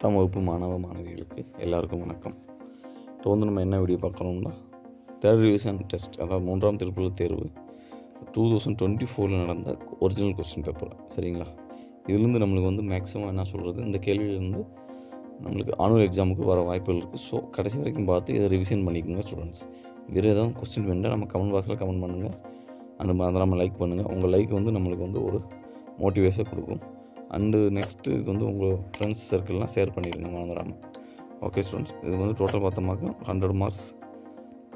பத்தாம் வகுப்பு மாணவ மாணவிகளுக்கு எல்லாருக்கும் வணக்கம். இப்போ வந்து நம்ம என்ன வீடியோ பார்க்குறோம்னா தேர்ட் ரிவிஷன் டெஸ்ட் அதாவது மூன்றாம் திருக்குறள் தேர்வு டூ தௌசண்ட் டுவெண்ட்டி ஃபோரில் நடந்த ஒரிஜினல் கொஸ்டின் பேப்பர் சரிங்களா? இதுலேருந்து நம்மளுக்கு வந்து மேக்ஸிமம் என்ன சொல்கிறது இந்த கேள்வியிலேருந்து நம்மளுக்கு ஆனுவல் எக்ஸாமுக்கு வர வாய்ப்புகள் இருக்குது ஸோ கடைசி வரைக்கும் பார்த்து இதை ரிவிஷன் பண்ணிக்கோங்க ஸ்டூடெண்ட்ஸ் வேறு ஏதாவது கொஸ்டின் வேண்டாம் நம்ம கமெண்ட் பாக்ஸில் கமெண்ட் பண்ணுங்கள் அந்த மாதிரி நம்ம லைக் பண்ணுங்கள் உங்கள் லைக் வந்து நம்மளுக்கு வந்து ஒரு மோட்டிவேஷன் கொடுக்கும். அண்டு நெக்ஸ்ட்டு இது வந்து உங்கள் ஃப்ரெண்ட்ஸ் சர்க்கிள்லாம் ஷேர் பண்ணிடுங்க மறந்துடாமல் ஓகே ஸ்டூடெண்ட்ஸ் இது வந்து total பார்த்தோமாக்க hundred marks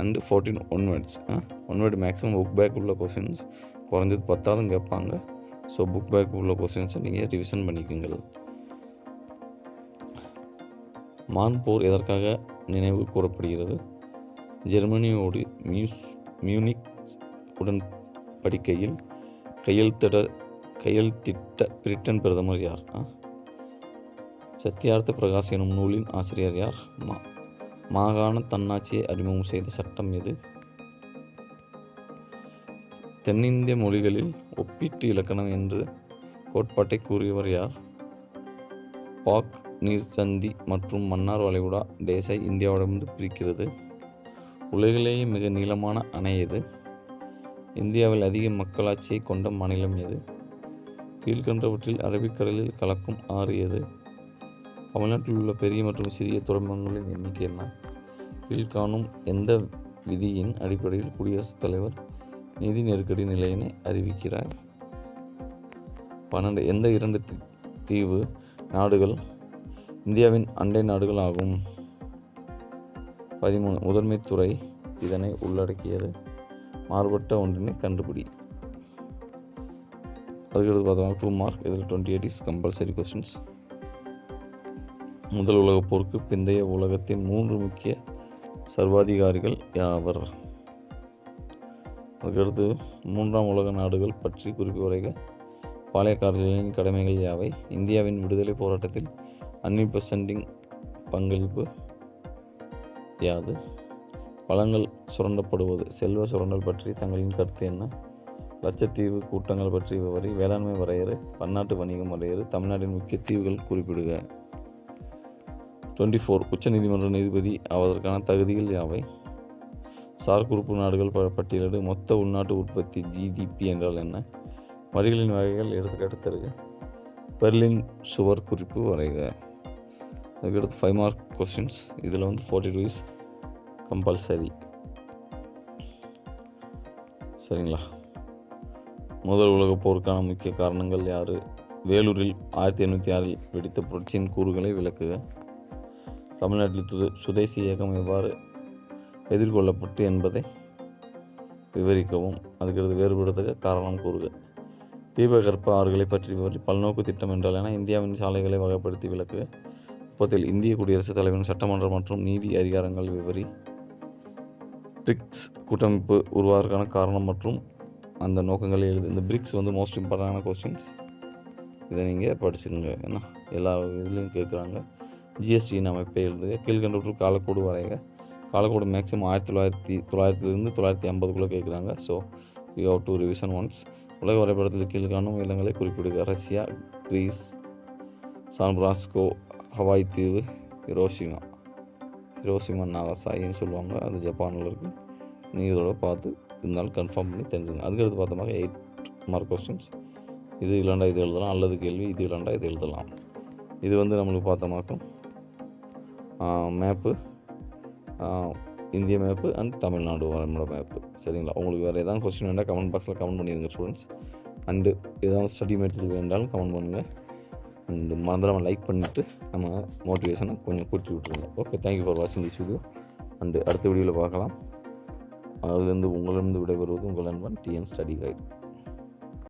and fourteen one words one word maximum book back உள்ள கொஷின்ஸ் குறைஞ்சது பத்தாவதும் கேட்பாங்க. ஸோ புக் பேக் உள்ள கொஷின்ஸை நீங்கள் ரிவிஷன் பண்ணிக்கோங்க மான் போர் எதற்காக நினைவு கூறப்படுகிறது? ஜெர்மனியோடு மியூஸ் மியூனிக் உடன் படிக்கையில் கையெழுத்திட கையெழுத்திட்ட பிரிட்டன் பிரதமர் யார்? சத்தியார்த்த சத்யார்த்த பிரகாஷ் எனும் நூலின் ஆசிரியர் யார்? மா மாகாண தன்னாட்சியை அறிமுகம் செய்த சட்டம் எது? தென்னிந்திய மொழிகளில் ஒப்பீட்டு இலக்கணம் என்று கோட்பாட்டை கூறியவர் யார்? பாக் நீர்ச்சந்தி மற்றும் மன்னார் வளைகுடா தேசை இந்தியாவிடமிருந்து பிரிக்கிறது. உலகிலேயே மிக நீளமான அணை எது? இந்தியாவில் அதிக மக்களாட்சியை கொண்ட மாநிலம் எது? கீழ்கண்டவற்றில் அரபிக்கடலில் கலக்கும் ஆறு எது? தமிழ்நாட்டில் உள்ள பெரிய மற்றும் சிறிய துறைமுகங்களின் எண்ணிக்கை என்ன? கீழ்காணும் எந்த விதியின் அடிப்படையில் குடியரசுத் தலைவர் நிதி நெருக்கடி நிலையினை அறிவிக்கிறார்? பன்னெண்டு எந்த இரண்டு தீ- தீவு நாடுகள் இந்தியாவின் அண்டை நாடுகள் ஆகும்? பதிமூணு முதன்மை துறை இதனை உள்ளடக்கியது. மாறுபட்ட ஒன்றினை கண்டுபிடி. அதுக்கடுத்து பார்த்தோம்னா டூ மார்க் இதில் twenty eight is compulsory questions முதல் உலகப் போருக்கு பிந்தைய உலகத்தின் மூன்று முக்கிய சர்வாதிகாரிகள் யாவர்? அதுக்கடுத்து மூன்றாம் உலக நாடுகள் பற்றி குறிப்பு உரைக பாளையக்காரர்களின் கடமைகள் யாவை? இந்தியாவின் விடுதலை போராட்டத்தில் அன்னிபெசண்டிங் பங்களிப்பு யாது? வளங்கள் சுரண்டப்படுவது செல்வ சுரண்டல் பற்றி தங்களின் கருத்து என்ன? லட்சத்தீவு கூட்டங்கள் பற்றி விவரி வேளாண்மை வரையறு பன்னாட்டு வணிகம் வரையறு தமிழ்நாட்டின் முக்கிய தீவுகள் குறிப்பிடுக. டுவெண்ட்டி ஃபோர் உச்சநீதிமன்ற நீதிபதி ஆவதற்கான தகுதிகள் யாவை? சார் குறிப்பு நாடுகள் ப- பட்டியலிடு. மொத்த உள்நாட்டு உற்பத்தி ஜிடிபி என்றால் என்ன? வரிகளின் வகைகள் எடுத்துக்காட்டு தருக. பெர்லின் சுவர் குறிப்பு வரைக. அதுக்கடுத்து ஃபைவ் மார்க் கொஸ்டின்ஸ் இதில் வந்து ஃபார்ட்டி டூ இஸ் கம்பல்சரி சரிங்களா? முதல் உலகப் போருக்கான முக்கிய காரணங்கள் யார்? வேலூரில் ஆயிரத்தி எண்ணூற்றி ஆறில் வெடித்த புரட்சியின் கூறுகளை விளக்குக. தமிழ்நாட்டில் துது சுதேசி இயக்கம் எவ்வாறு எதிர்கொள்ளப்பட்டு என்பதை விவரிக்கவும். அதுக்கடுத்து வேறுபடுத்தக்க காரணம் கூறுக. தீபகற்ப ஆறுகளை பற்றி விவரி பல்நோக்கு திட்டம் என்றால் என இந்தியாவின் சாலைகளை வகைப்படுத்தி விளக்குக. முப்பத்தில் இந்திய குடியரசுத் தலைவரின் சட்டமன்றம் மற்றும் நீதி அதிகாரங்கள் விவரி ட்ரிக்ஸ் கூட்டமைப்பு உருவாவதற்கான காரணம் மற்றும் அந்த நோக்கங்களை எழுது. இந்த பிரிக்ஸ் வந்து மோஸ்ட் இம்பார்ட்டண்டான கொஸ்டின்ஸ் இதை நீங்கள் படிச்சுக்கோங்க. ஏன்னா எல்லா இதுலேயும் கேட்குறாங்க ஜிஎஸ்டியின் அமைப்பை எழுதுக கீழ்கண்டவற்றுள் காலக்கோடு வரைய காலக்கோடு மேக்ஸிமம் ஆயிரத்தி தொள்ளாயிரத்தி தொள்ளாயிரத்துலேருந்து தொள்ளாயிரத்தி ஐம்பதுக்குள்ளே கேட்குறாங்க so you have to revision once உலக வரைபடத்தில் கீழ்காணும் இடங்களை குறிப்பிடுக. Russia Greece San Francisco Hawaii தீவு ஹிரோஷிமா ஹிரோஷிமா நாகசாயின்னு சொல்லுவாங்க. அது ஜப்பானில் இருக்குது நீங்கள் இதோட பார்த்து இருந்தாலும் கன்ஃபார்ம் பண்ணி தெரிஞ்சுங்க அதுக்கடுத்து பார்த்தோம்னா எயிட் மார்க் கொஸ்டின்ஸ் இது இல்லாண்டா இது எழுதலாம். அல்லது கேள்வி இது இல்லாண்டா இது எழுதலாம். இது வந்து நம்மளுக்கு பார்த்தோமாக்கும் மேப்பு இந்திய மேப்பு அண்ட் தமிழ்நாடு நம்மளோட மேப்பு சரிங்களா? உங்களுக்கு வேறு எதாவது கொஸ்டின் வேண்டாம் கமெண்ட் பாக்ஸில் கமெண்ட் பண்ணிடுங்க ஸ்டூடெண்ட்ஸ் அண்டு ஏதாவது ஸ்டடி மெட்டீரியல் வேண்டாலும் கமெண்ட் பண்ணுங்கள் அண்டு மறந்துடாமல் லைக் பண்ணிவிட்டு நம்ம மோட்டிவேஷனை கொஞ்சம் கூட்டி விட்ருங்க ஓகே தேங்க்யூ ஃபார் வாட்சிங் திஸ் வீடியோ அண்டு அடுத்த வீடியோவில் பார்க்கலாம். அதுலேருந்து உங்களிருந்து விடைபெறுவது உங்கள் நண்பன் டிஎன் ஸ்டடி கைட்.